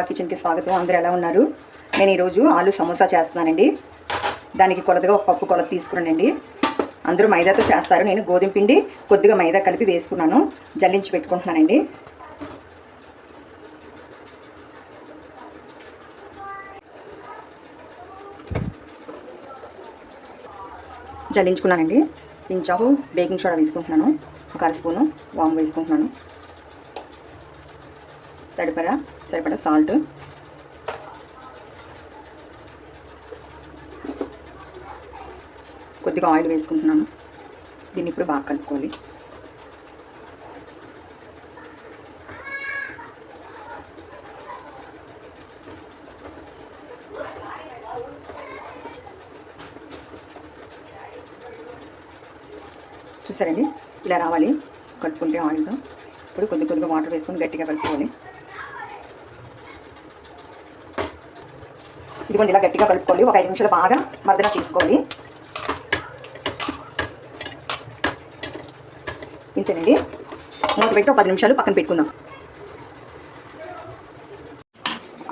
కిచెన్కి స్వాగతం. అందరూ ఎలా ఉన్నారు? నేను ఈరోజు ఆలు సమోసా చేస్తున్నానండి. దానికి కొలతగా ఒక పప్పు కొలత తీసుకున్నానండి. అందరూ మైదాతో చేస్తారు. నేను గోధుమ పిండి కొద్దిగా మైదా కలిపి వేసుకున్నాను. జల్లించి పెట్టుకుంటున్నానండి. జల్లించుకున్నానండి. ఇంచాహు బేకింగ్ సోడా వేసుకుంటున్నాను. ఒక అర స్పూను వాము వేసుకుంటున్నాను. సరిపడా? సరిపడా సాల్ట్? కొద్దిగా ఆయిల్ వేసుకుంటున్నాను. దీన్ని ఇప్పుడు బాగా కలుపుకోవాలి. చూసారండి? ఇలా రావాలి. కలుపుకుంటే ఆయిల్తో. ఇప్పుడు కొద్ది కొద్దిగా వాటర్ వేసుకొని గట్టిగా కలుపుకోవాలి. ఇదిగోండి ఇలా గట్టిగా కలుపుకోవాలి ఒక ఐదు నిమిషాలు బాగా మర్దన చేసుకోవాలి ఇంతేనండి. మూత పెట్టి ఒక పది నిమిషాలు పక్కన పెట్టుకుందాం.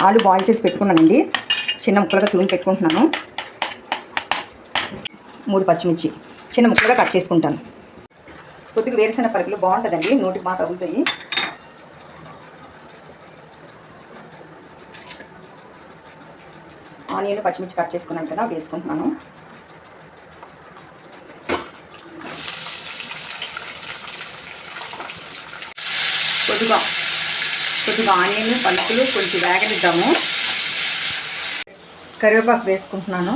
ఆలు బాయిల్ చేసి పెట్టుకున్నానండి. చిన్న ముక్కలుగా తూని పెట్టుకుంటున్నాను. మూడు పచ్చిమిర్చి. చిన్న ముక్కలుగా కట్ చేసుకుంటాను. కొద్దిగా వేరుశెనగ పలుకులు బాగుంటుందండి. నోటికి బాగా తగులుతాయి. ఆనియన్ పచ్చిమిర్చి కట్ చేసుకున్నాను కదా వేసుకుంటున్నాను. కొద్దిగా కొద్దిగా ఆనియన్ పలుకులు కొంచెం వేగనిద్దాము. కరివేపాకు వేసుకుంటున్నాను.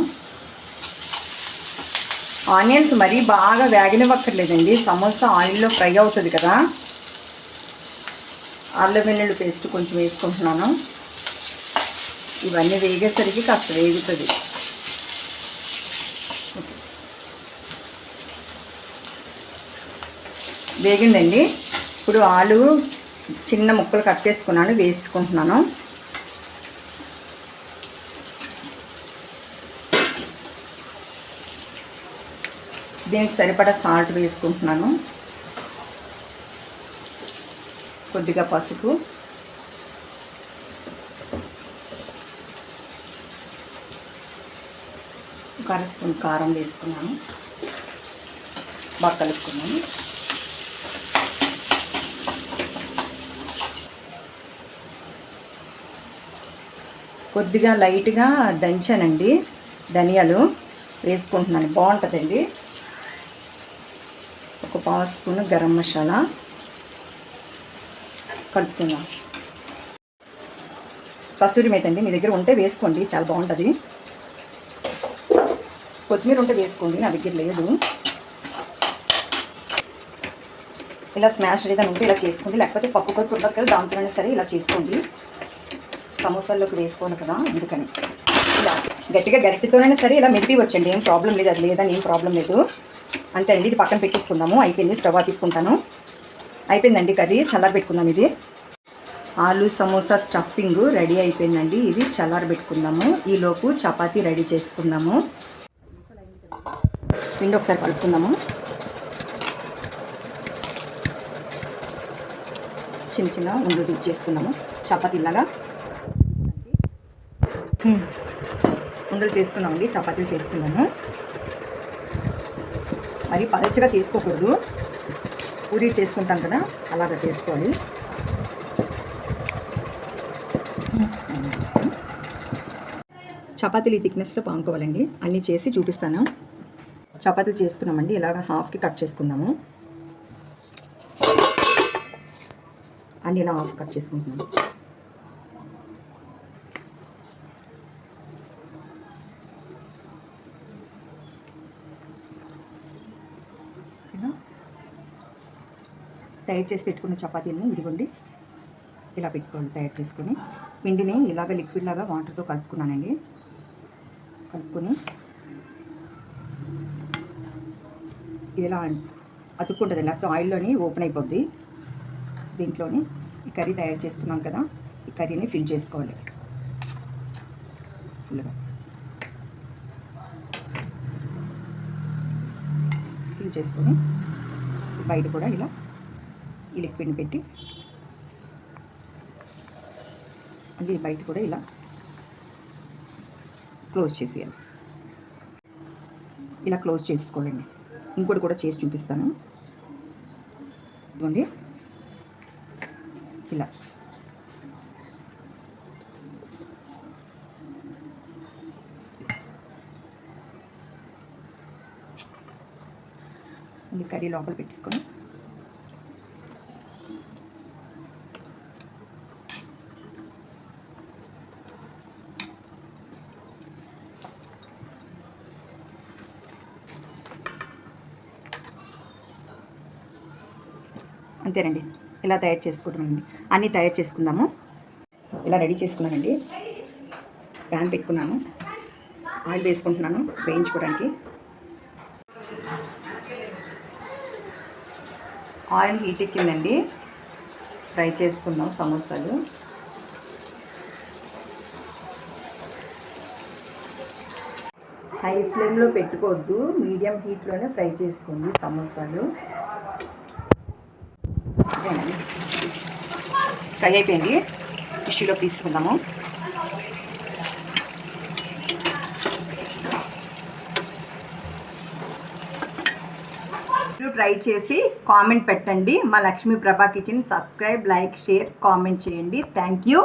ఆనియన్స్ మరీ బాగా వేగనివ్వక్కర్లేదండి. సమోసా ఆయిల్లో ఫ్రై అవుతుంది కదా. అల్లం వెల్లుల్లి పేస్ట్ కొంచెం వేసుకుంటున్నాను. ఇవన్నీ వేగేసరికి కాస్త వేగుతుంది. వేగిందండి. ఇప్పుడు ఆలు చిన్న ముక్కలు కట్ చేసుకున్నాను వేసుకుంటున్నాను. దీనికి సరిపడా సాల్ట్ వేసుకుంటున్నాను. కొద్దిగా పసుపు. ఒక అర స్పూన్ కారం వేసుకున్నాను. బాగా కలుపుకున్నాను. కొద్దిగా లైట్గా దంచానండి ధనియాలు వేసుకుంటున్నాను. బాగుంటుందండి. ఒక పావు స్పూన్ గరం మసాలా కలుపుకుందాం. కసూరి మేత అండి మీ దగ్గర ఉంటే వేసుకోండి చాలా బాగుంటుంది. కొత్తిమీర ఉంటే వేసుకోండి నా దగ్గర లేదు. ఇలా స్మాష్ ఏదైనా ఉంటే ఇలా చేసుకోండి లేకపోతే పప్పు కొత్త ఉండదు కదా దాంతోనే సరే ఇలా చేసుకోండి. సమోసాల్లోకి వేసుకోను కదా అందుకని. ఇలా గట్టిగా గరిటితోనైనా సరే ఇలా మెదిపివచ్చండి ఏం ప్రాబ్లం లేదు అది లేదని ఏం ప్రాబ్లం లేదు. అంతేనండి ఇది పక్కన పెట్టేసుకుందాము అయిపోయింది స్టవ్ తీసుకుంటాను. అయిపోయిందండి కర్రీ చల్లారి పెట్టుకుందాం ఇది. ఆలు సమోసా స్టఫింగ్ రెడీ అయిపోయిందండి ఇది చల్లారి పెట్టుకుందాము. ఈలోపు చపాతీ రెడీ చేసుకుందాము. పిండి ఒకసారి కలుపుకుందాము? చిన్న చిన్న ఉండలు దిగ్ చేసుకున్నాము చపాతీలాగా హ్మ్. ఉండలు చేసుకున్నామండి చపాతీలు చేసుకున్నాము మరి పలచగా చేసుకోకూడదు. పూరి చేసుకుంటాం కదా అలాగా చేసుకోవాలి. చపాతీలు ఈ థిక్నెస్లో పాముకోవాలండి. అన్నీ చేసి చూపిస్తాను. చపాతీలు చేసుకున్నామండి. ఇలాగ హాఫ్కి కట్ చేసుకుందాము. అండి ఇలా హాఫ్ కట్ చేసుకుంటున్నాము. తయారు చేసి పెట్టుకున్న చపాతీలని ఇదిగోండి. ఇలా పెట్టుకోండి తయారు చేసుకొని. పిండిని ఇలాగ లిక్విడ్ లాగా వాటర్తో కలుపుకున్నానండి. కలుపుకొని ఇది ఇలా అతుక్కుంటుంది. లేకపోతే ఆయిల్లోని ఓపెన్ అయిపోద్ది. దీంట్లోని ఈ కర్రీ తయారు చేస్తున్నాం కదా ఈ కర్రీని ఫిల్ చేసుకోవాలి. ఫుల్గా. ఫిల్ చేసుకొని బయట కూడా ఇలా ఈ లిక్విడ్ని పెట్టి మళ్ళీ బయట కూడా ఇలా క్లోజ్ చేసేయాలి. ఇలా క్లోజ్ చేసుకోవాలండి. ఇంకోటి కూడా చేసి చూపిస్తాను. ఇవ్వండి ఇలా. మళ్ళీ కర్రీ లోపల పెట్టేసుకొని అంతేనండి. ఇలా తయారు చేసుకుంటామండి? అన్నీ తయారు చేసుకుందాము. ఇలా రెడీ చేసుకున్నానండి. ప్యాన్ పెట్టుకున్నాను. ఆయిల్ వేసుకుంటున్నాను వేయించుకోవడానికి. ఆయిల్ హీట్ ఎక్కిందండి. ఫ్రై చేసుకుందాం సమోసాలు. హై ఫ్లేమ్లో పెట్టుకోవద్దు. మీడియం హీట్లోనే ఫ్రై చేసుకోండి సమోసాలు. ఫ్రై అయిపోయింది. టిష్యూలోకి తీసుకుందాము. మీరు ట్రై చేసి కామెంట్ పెట్టండి. మా Lakshmi Prabha kitchen subscribe like share comment చేయండి. Thank you.